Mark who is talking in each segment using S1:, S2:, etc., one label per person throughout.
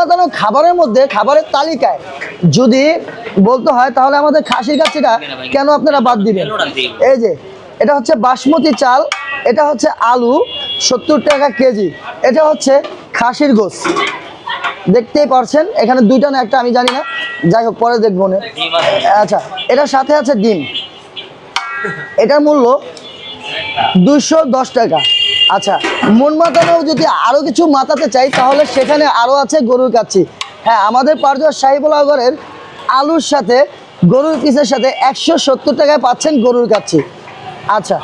S1: মাতানো খাবারের মধ্যে, খাবারের তালিকায় যদি বলতে হয়, তাহলে আমাদের খাসির কাছিটা কেন আপনারা বাদ দিবেন? এই যে, এটা হচ্ছে বাসমতি চাল, এটা হচ্ছে আলু, সত্তর টাকা কেজি। এটা হচ্ছে খাসির গোস দেখতেই পারছেন, এখানে দুইটা না, একটা আমি জানি না। যাই হোক, পরে দেখব না আচ্ছা এটার সাথে আছে ডিম। এটার মূল্য দুইশো দশ টাকা। আচ্ছা মন মাতানো যদি আরও কিছু মাতাতে চাই, তাহলে সেখানে আরও আছে গরুর কাচ্ছি। হ্যাঁ আমাদের পারজোয়ার সাহিবুল্লাহগড়ের আলুর সাথে, গরুর পিসের সাথে একশো সত্তর টাকায় পাচ্ছেন গরুর কাচ্ছি। আচ্ছা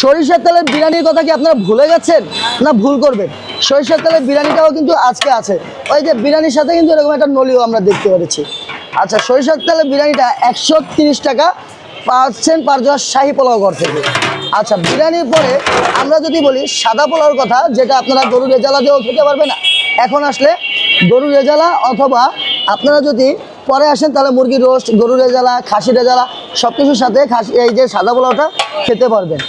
S1: সরিষার তেলের বিরিয়ানির কথা কি আপনারা ভুলে গেছেন? না, ভুল করবেন। সরিষার তেলের বিরিয়ানিটাও কিন্তু আজকে আছে। ওই যে বিরিয়ানির সাথে কিন্তু এরকম একটা নলিও আমরা দেখতে পেরেছি। আচ্ছা সরিষার তেলের বিরিয়ানিটা একশো টাকা পাচ্ছেন পারজোয়ার শাহি পোলাও ঘর থেকে। আচ্ছা বিরিয়ানির পরে আমরা যদি বলি সাদা পোলাওর কথা, যেটা আপনারা গরুর রেজালা দিয়েও খেতে পারবে না। এখন আসলে গরুর রেজালা অথবা আপনারা যদি পরে আসেন, তাহলে মুরগির রোস্ট, গরুর রেজালা খাসি রেজালা সব কিছুর সাথে খাসি, এই যে সাদা পোলাওটা খেতে পারবেন।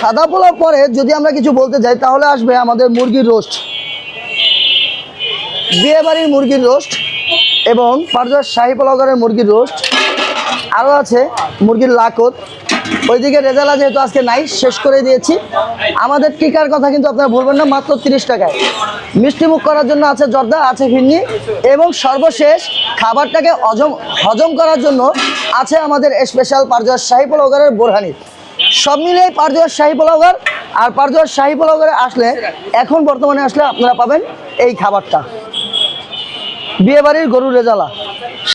S1: সাদা পোলাও পরে যদি আমরা কিছু বলতে যাই, তাহলে আসবে আমাদের মুরগির রোস্ট। বিয়ে বাড়ির মুরগির রোস্ট এবং পারজোয়ার শাহি পোলাওগারের মুরগির রোস্ট। আরও আছে, মুরগির লাকত ওইদিকে রেজালা যেহেতু আজকে নাই, শেষ করে দিয়েছি। আমাদের টিকার কথা কিন্তু আপনারা ভুলবেন না, মাত্র তিরিশ টাকায়। মিষ্টি মুখ করার জন্য আছে জর্দা, আছে ফিরনি। এবং সর্বশেষ খাবারটাকে হজম হজম করার জন্য আছে আমাদের স্পেশাল পারজোয়ার শাহি পোলাওগারের বোরহানি। সব মিলিয়ে পারজোয়ার শাহি পোলাওগার আর পারজোয়ার শাহি পোলাওগারে আসলে এখন বর্তমানে আসলে আপনারা পাবেন এই খাবারটা। বিয়েবাড়ির গরুর রেজালা।